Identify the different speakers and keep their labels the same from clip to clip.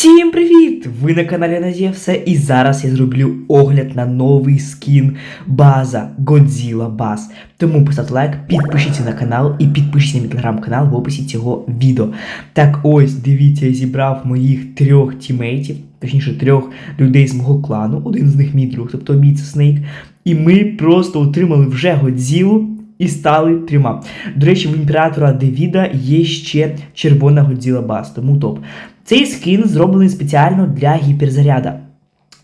Speaker 1: Всім привіт! Ви на каналі Назія Все і зараз я зроблю огляд на новий скін база Godzilla Buzz. Тому поставте лайк, підпишіться на канал і підпишіться на мій телеграм-канал в описі цього відео. Так ось, дивіться, я зібрав моїх трьох тімейтів, точніше трьох людей з мого клану, один з них мій друг, тобто мій Снейк. І ми просто отримали вже Годзілу і стали трьома. До речі, в імператора Девіда є ще червона Годзіла Бас, тому топ. Цей скін зроблений спеціально для гіперзаряда.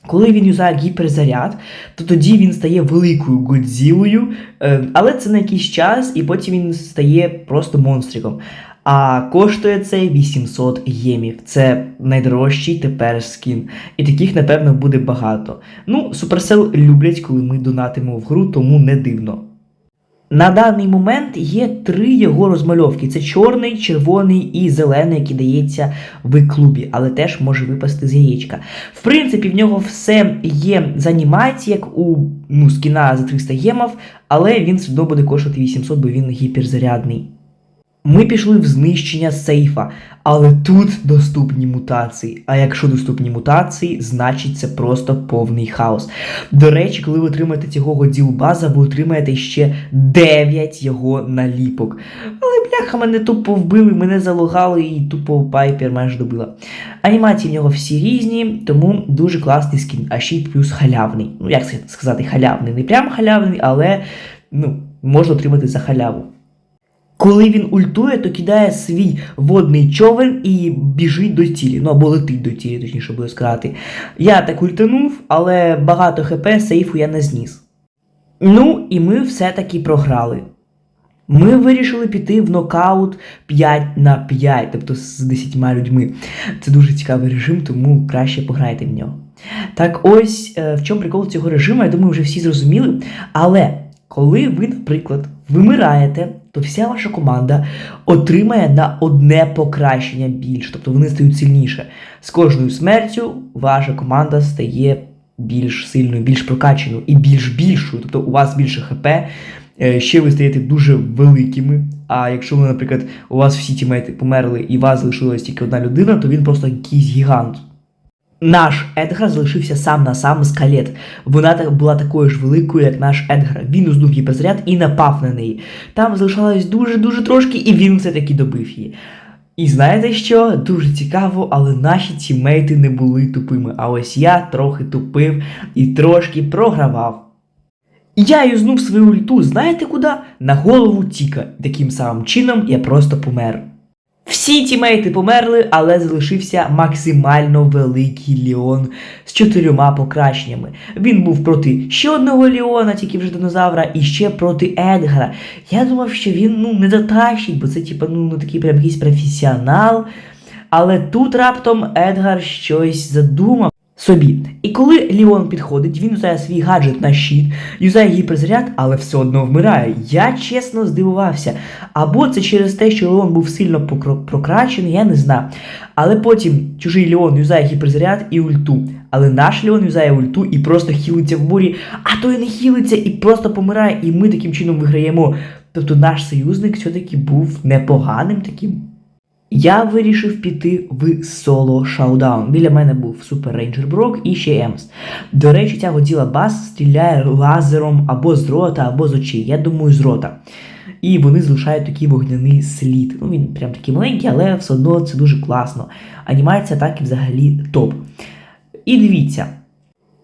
Speaker 1: Коли він юзає гіперзаряд, то тоді він стає великою Годзілою, е, але це на якийсь час, і потім він стає просто монстриком. А коштує це 800 ємів. Це найдорожчий тепер скін. І таких, напевно, буде багато. Ну, Supercell люблять, коли ми донатимо в гру, тому не дивно. На даний момент є три його розмальовки: це чорний, червоний і зелений, який дається в клубі, але теж може випасти з яєчка. В принципі, в нього все є з анімації, як у ну, скіна за 300 ємов, але він все одно буде коштувати 800, бо він гіперзарядний. Ми пішли в знищення сейфа, але тут доступні мутації. А якщо доступні мутації, значить це просто повний хаос. До речі, коли ви отримаєте цього Годзілбаза, ви отримаєте ще 9 його наліпок. Але бляха, мене тупо вбили, мене залогали і тупо пайпер майже добила. Анімації в нього всі різні, тому дуже класний скін, а ще й плюс халявний. Ну, як сказати, халявний. Не прям халявний, але ну, можна отримати за халяву. Коли він ультує, то кидає свій водний човен і біжить до цілі. Ну або летить до цілі, точніше буде сказати. Я так ультанув, але багато хп сейфу я не зніс. Ну, і ми все-таки програли. Ми вирішили піти в нокаут 5 на 5, тобто з 10 людьми. Це дуже цікавий режим, тому краще пограйте в нього. Так ось, е, в чому прикол цього режиму, я думаю, вже всі зрозуміли. Але коли ви, наприклад, вимираєте, то вся ваша команда отримає на одне покращення більше, тобто вони стають сильніше. З кожною смертю ваша команда стає більш сильною, більш прокачаною і більш більшою. Тобто у вас більше ХП, е, ще ви стаєте дуже великими. А якщо ви, наприклад, у вас всі тімейти померли і у вас залишилась тільки одна людина, то він просто якийсь гігант. Наш Едгар залишився сам на сам з калет. Вона так була такою ж великою, як наш Едгар. Він узнув гіперзаряд і напав на неї. Там залишалось дуже-дуже трошки, і він все-таки добив її. І знаєте що? Дуже цікаво, але наші тімейти не були тупими. А ось я трохи тупив і трошки програвав. Я юзнув свою ульту, знаєте куди? На голову Тіка. Таким самим чином я просто помер. Всі тімейти померли, але залишився максимально великий Ліон з чотирьома покращеннями. Він був проти ще одного Ліона, тільки вже динозавра, і ще проти Едгара. Я думав, що він ну не затащить, бо це типу, ну, ну такий прям якийсь професіонал. Але тут раптом Едгар щось задумав собі. І коли Ліон підходить, він юзає свій гаджет на щит, юзає гіперзаряд, але все одно вмирає. Я чесно здивувався. Або це через те, що Леон був сильно прокрачений, я не знаю. Але потім чужий Леон юзає гіперзаряд і ульту. Але наш Леон юзає ульту і просто хілиться в бурі, а той не хілиться і просто помирає, і ми таким чином виграємо. Тобто наш союзник все-таки був непоганим таким. Я вирішив піти в соло шаудаун. Біля мене був Супер Рейнджер Брок і ще Емс. До речі, ця Годзіла Бас стріляє лазером або з рота, або з очей. Я думаю, з рота. І вони залишають такий вогняний слід. Ну, він прям такий маленький, але все одно це дуже класно. Анімація атаки взагалі топ. І дивіться.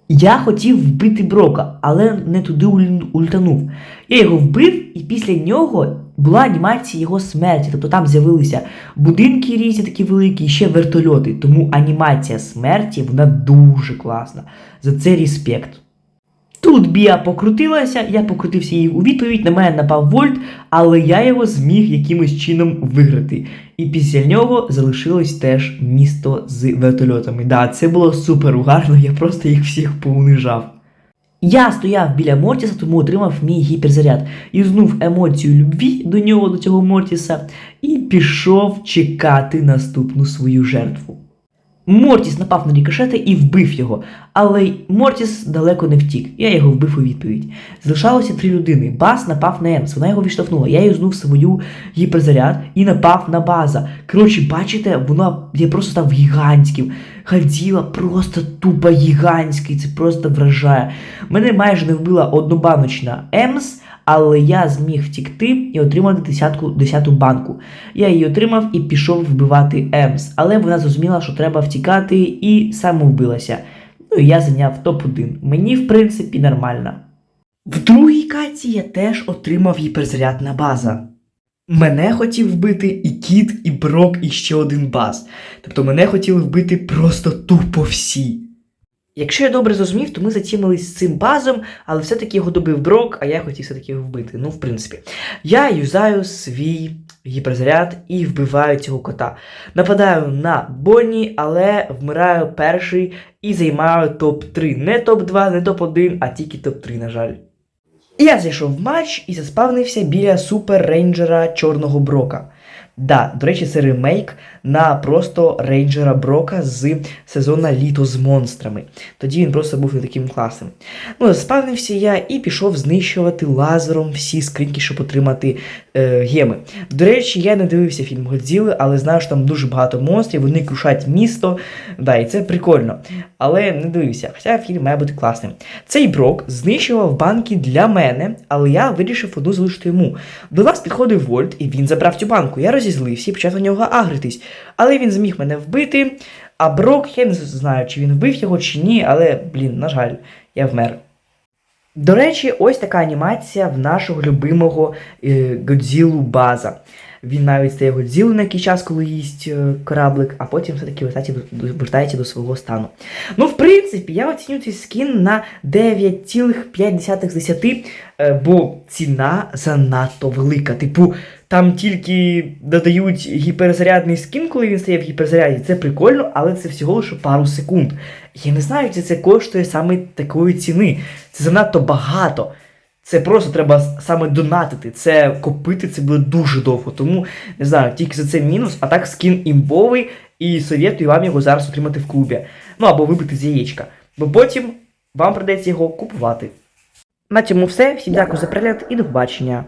Speaker 1: Я хотів вбити Брока, але не туди уль- ультанув. Я його вбив, і після нього була анімація його смерті. Тобто там з'явилися будинки різні, такі великі, і ще вертольоти. Тому анімація смерті вона дуже класна. За це респект. Тут Біа покрутилася, я покрутився їй у відповідь, на мене напав Вольт, але я його зміг якимось чином виграти. І після нього залишилось теж місто з вертольотами. Да, це було супер угарно, я просто їх всіх поунижав. Я стояв біля Мортіса, тому отримав мій гіперзаряд. Ізнув емоцію любві до нього, до цього Мортіса, і пішов чекати наступну свою жертву. Мортіс напав на рікошета і вбив його, але Мортіс далеко не втік. Я його вбив у відповідь. Залишалося три людини. Бас напав на Емс, вона його відштовхнула. Я юзнув свою гіперзаряд і напав на база. Коротше, бачите, вона я просто став гігантським. Годзіла просто тупо гігантський, це просто вражає. Мене майже не вбила однобаночна Емс. Але я зміг втікти і отримати десятку, десяту банку. Я її отримав і пішов вбивати Емс, але вона зрозуміла, що треба втікати, і самовбилася. Ну і я зайняв топ-1. Мені, в принципі, нормально. В другій каті я теж отримав гіперзарядна база. Мене хотів вбити і Кіт, і Брок, і ще один баз. Тобто мене хотіли вбити просто тупо всі. Якщо я добре зрозумів, то ми затімились з цим базом, але все-таки його добив Брок, а я хотів все-таки його вбити. Ну, в принципі, я юзаю свій гіперзаряд і вбиваю цього кота. Нападаю на Бонні, але вмираю перший і займаю топ-3. Не топ-2, не топ-1, а тільки топ-3, на жаль. Я зайшов в матч і заспавнився біля супер рейнджера Чорного Брока. Да, до речі, це ремейк на просто рейнджера Брока з сезону Літо з монстрами. Тоді він просто був не таким класним. Ну, спавнився я і пішов знищувати лазером всі скриньки, щоб отримати е, геми. До речі, я не дивився фільм Годзіли, але знаю, що там дуже багато монстрів, вони крушать місто. Да, і це прикольно. Але не дивився, хоча фільм має бути класним. Цей брок знищував банки для мене, але я вирішив одну залишити йому. До нас підходив Вольт, і він забрав цю банку. Я розізлився і почав на нього агритись. Але він зміг мене вбити. А Брок, я не знаю, чи він вбив його, чи ні, але, блін, на жаль, я вмер. До речі, ось така анімація в нашого любимого е, Годзілу База. Він навіть стає Годзілою на який час, коли їсть е, кораблик, а потім все-таки вертається до, свого стану. Ну, в принципі, я оціню цей скін на 9,5 з 10, е, бо ціна занадто велика. Типу, там тільки додають гіперзарядний скін, коли він стає в гіперзаряді. Це прикольно, але це всього лише пару секунд. Я не знаю, чи це коштує саме такої ціни. Це занадто багато. Це просто треба саме донатити. Це копити це буде дуже довго. Тому не знаю, тільки за це мінус, а так скін імбовий, і советую вам його зараз отримати в клубі. Ну або вибити з яєчка. Бо потім вам придеться його купувати. На цьому все. Всім дякую за перегляд і до побачення.